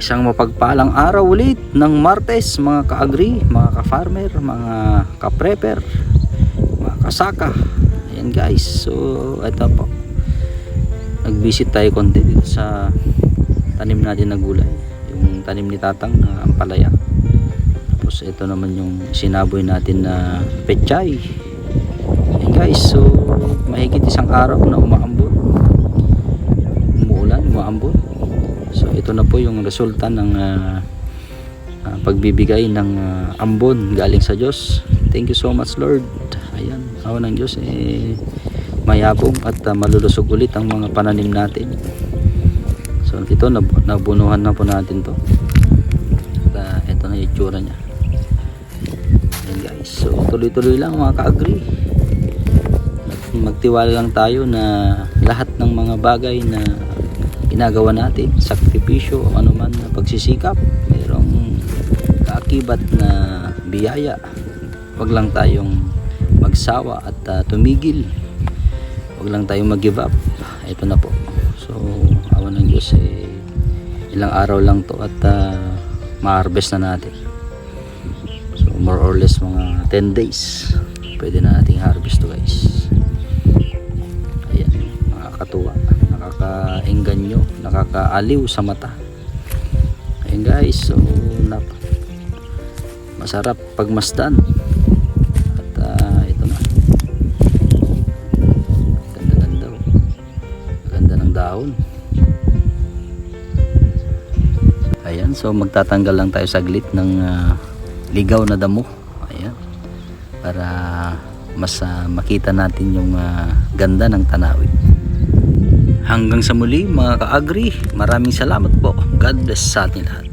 Isang mapagpalang araw ulit ng Martes mga ka-agri, mga ka-farmer, mga ka-prepper, mga kasaka. Ayan guys, so ito po. Nag-visit tayo konti dito sa tanim natin na gulay. Yung tanim ni Tatang na ampalaya. Tapos ito naman yung sinaboy natin na pechay. Ayan guys, so mahigit isang araw na umaambon. Ito na po yung resulta ng ah, ah, pagbibigay ng ah, ambon galing sa Diyos. Thank you so much Lord. Ayan, awa ng Diyos eh mayabong at ah, malulusog ulit ang mga pananim natin. So ito nab nabunuhan na po natin to. At ah, ito na itsura niya. Ayan guys. So tuloy-tuloy lang mga ka-agree. Magtiwala lang tayo na lahat ng mga bagay na ginagawa natin, sakripisyo ano man na pagsisikap, mayroong kaakibat na biyaya. Huwag lang tayong magsawa at ah, tumigil. Huwag lang tayong mag-give up. Ito na po. So, awan ng Diyos eh, ilang araw lang to at uh, ma-harvest na natin. So, more or less mga 10 days. Pwede na nating harvest to guys. Nakakaengganyo, nakakaaliw sa mata. Ayan guys, so nap masarap pagmasdan. At ah, ito na. Ganda-ganda. oh. Ganda ng dahon. Ayan, so magtatanggal lang tayo saglit ng ah, ligaw na damo. Ayan. Para mas ah, makita natin yung ah, ganda ng tanawin. Hanggang sa muli mga ka-agri, maraming salamat po. God bless sa atin lahat.